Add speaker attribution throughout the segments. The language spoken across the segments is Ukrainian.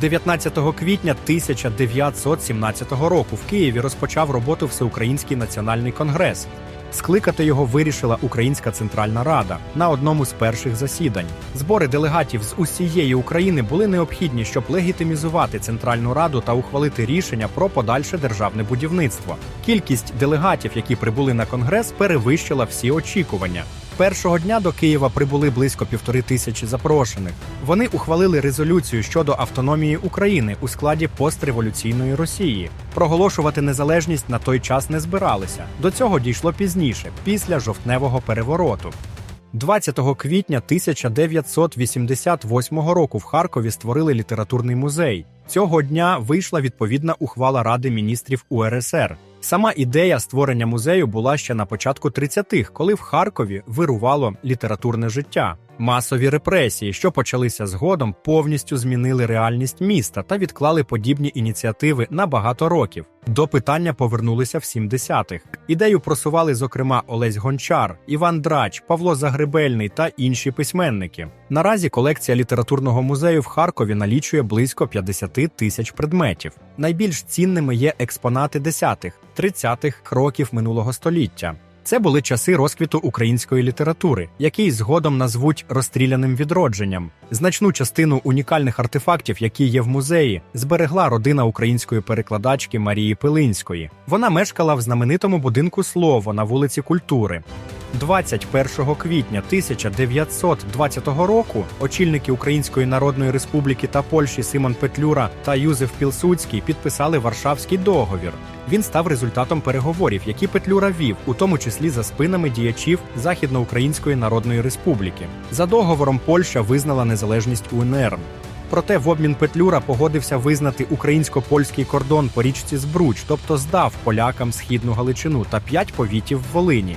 Speaker 1: 19 квітня 1917 року в Києві розпочав роботу Всеукраїнський національний конгрес. Скликати його вирішила Українська Центральна Рада на одному з перших засідань. Збори делегатів з усієї України були необхідні, щоб легітимізувати Центральну Раду та ухвалити рішення про подальше державне будівництво. Кількість делегатів, які прибули на конгрес, перевищила всі очікування. Першого дня до Києва прибули близько півтори тисячі запрошених. Вони ухвалили резолюцію щодо автономії України у складі постреволюційної Росії. Проголошувати незалежність на той час не збиралися. До цього дійшло пізніше, після жовтневого перевороту. 20 квітня 1988 року в Харкові створили літературний музей. Цього дня вийшла відповідна ухвала Ради міністрів УРСР. Сама ідея створення музею була ще на початку 30-х, коли в Харкові вирувало літературне життя. Масові репресії, що почалися згодом, повністю змінили реальність міста та відклали подібні ініціативи на багато років. До питання повернулися в 70-х. Ідею просували, зокрема, Олесь Гончар, Іван Драч, Павло Загребельний та інші письменники. Наразі колекція літературного музею в Харкові налічує близько 50 тисяч предметів. Найбільш цінними є експонати 10-х, 30-х років минулого століття. Це були часи розквіту української літератури, який згодом назвуть розстріляним відродженням. Значну частину унікальних артефактів, які є в музеї, зберегла родина української перекладачки Марії Пилинської. Вона мешкала в знаменитому будинку Слово на вулиці Культури. 21 квітня 1920 року очільники Української Народної Республіки та Польщі Симон Петлюра та Юзеф Пілсудський підписали Варшавський договір. Він став результатом переговорів, які Петлюра вів, у тому числі за спинами діячів Західноукраїнської Народної Республіки. За договором Польща визнала незалежність УНР. Проте в обмін Петлюра погодився визнати українсько-польський кордон по річці Збруч, тобто здав полякам східну Галичину та п'ять повітів в Волині.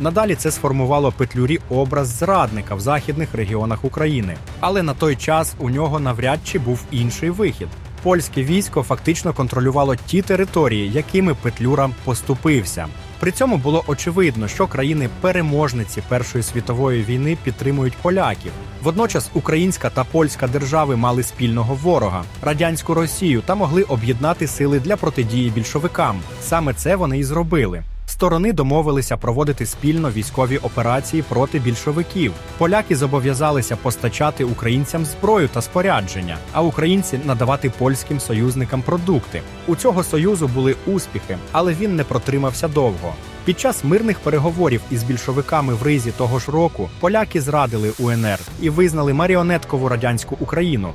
Speaker 1: Надалі це сформувало Петлюрі образ зрадника в західних регіонах України, але на той час у нього навряд чи був інший вихід. Польське військо фактично контролювало ті території, якими Петлюра поступився. При цьому було очевидно, що країни-переможниці Першої світової війни підтримують поляків. Водночас українська та польська держави мали спільного ворога радянську Росію та могли об'єднати сили для протидії більшовикам. Саме це вони і зробили. Сторони домовилися проводити спільно військові операції проти більшовиків. Поляки зобов'язалися постачати українцям зброю та спорядження, а українці надавати польським союзникам продукти. У цього союзу були успіхи, але він не протримався довго. Під час мирних переговорів із більшовиками в Ризі того ж року поляки зрадили УНР і визнали маріонеткову радянську Україну.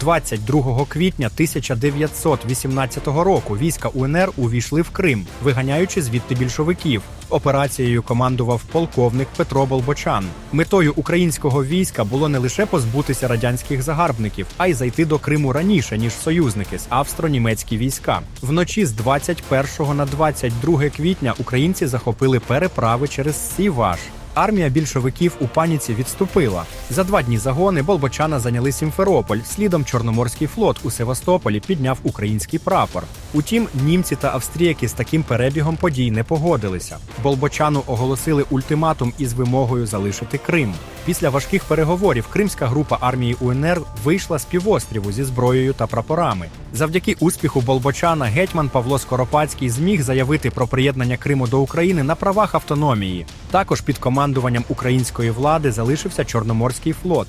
Speaker 1: 22 квітня 1918 року війська УНР увійшли в Крим, виганяючи звідти більшовиків. Операцією командував полковник Петро Болбочан. Метою українського війська було не лише позбутися радянських загарбників, а й зайти до Криму раніше ніж союзники з австро-німецькі війська. Вночі з 21 на 22 квітня українці захопили переправи через Сіваш. Армія більшовиків у паніці відступила. За два дні загони Болбочана зайняли Сімферополь. Слідом Чорноморський флот у Севастополі підняв український прапор. Утім, німці та австріяки з таким перебігом подій не погодилися. Болбочану оголосили ультиматум із вимогою залишити Крим. Після важких переговорів кримська група армії УНР вийшла з півостріву зі зброєю та прапорами. Завдяки успіху Болбочана гетьман Павло Скоропадський зміг заявити про приєднання Криму до України на правах автономії. Також під командуванням української влади залишився Чорноморський флот.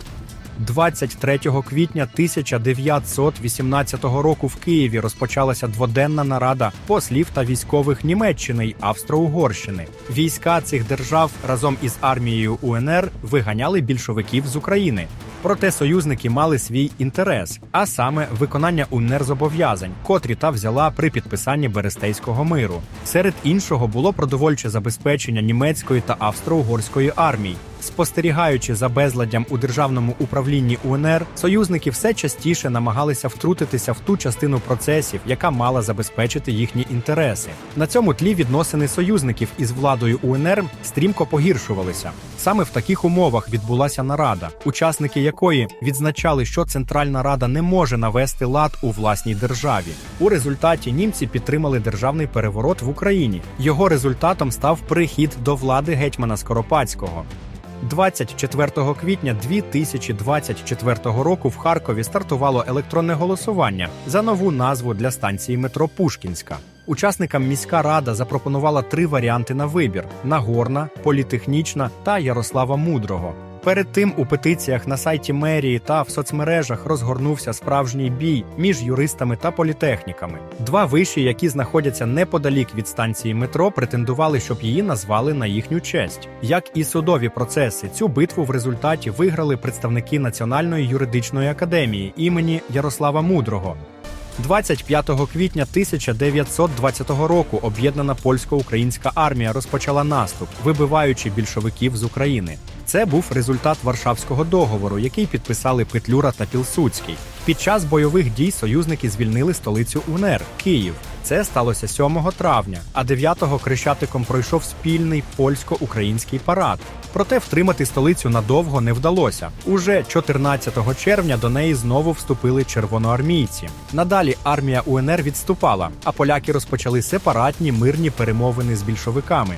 Speaker 1: 23 квітня 1918 року в Києві розпочалася дводенна нарада послів та військових Німеччини й Австро-Угорщини. Війська цих держав разом із армією УНР виганяли більшовиків з України. Проте союзники мали свій інтерес, а саме виконання УНР зобов'язань, котрі та взяла при підписанні Берестейського миру. Серед іншого було продовольче забезпечення німецької та австро-угорської армій. Спостерігаючи за безладдям у державному управлінні УНР, союзники все частіше намагалися втрутитися в ту частину процесів, яка мала забезпечити їхні інтереси. На цьому тлі відносини союзників із владою УНР стрімко погіршувалися. Саме в таких умовах відбулася нарада, учасники якої відзначали, що Центральна Рада не може навести лад у власній державі. У результаті німці підтримали державний переворот в Україні. Його результатом став прихід до влади гетьмана Скоропадського. 24 квітня 2024 року в Харкові стартувало електронне голосування за нову назву для станції метро Пушкінська. Учасникам міська рада запропонувала три варіанти на вибір: Нагорна, політехнічна та Ярослава Мудрого. Перед тим у петиціях на сайті мерії та в соцмережах розгорнувся справжній бій між юристами та політехніками. Два виші, які знаходяться неподалік від станції метро, претендували, щоб її назвали на їхню честь. Як і судові процеси, цю битву в результаті виграли представники Національної юридичної академії імені Ярослава Мудрого. 25 квітня 1920 року об'єднана польсько-українська армія розпочала наступ, вибиваючи більшовиків з України. Це був результат Варшавського договору, який підписали Петлюра та Пілсудський. Під час бойових дій союзники звільнили столицю УНР Київ. Це сталося 7 травня, а 9-го Крещатиком пройшов спільний польсько-український парад. Проте втримати столицю надовго не вдалося. Уже 14 червня до неї знову вступили червоноармійці. Надалі армія УНР відступала, а поляки розпочали сепаратні мирні перемовини з більшовиками.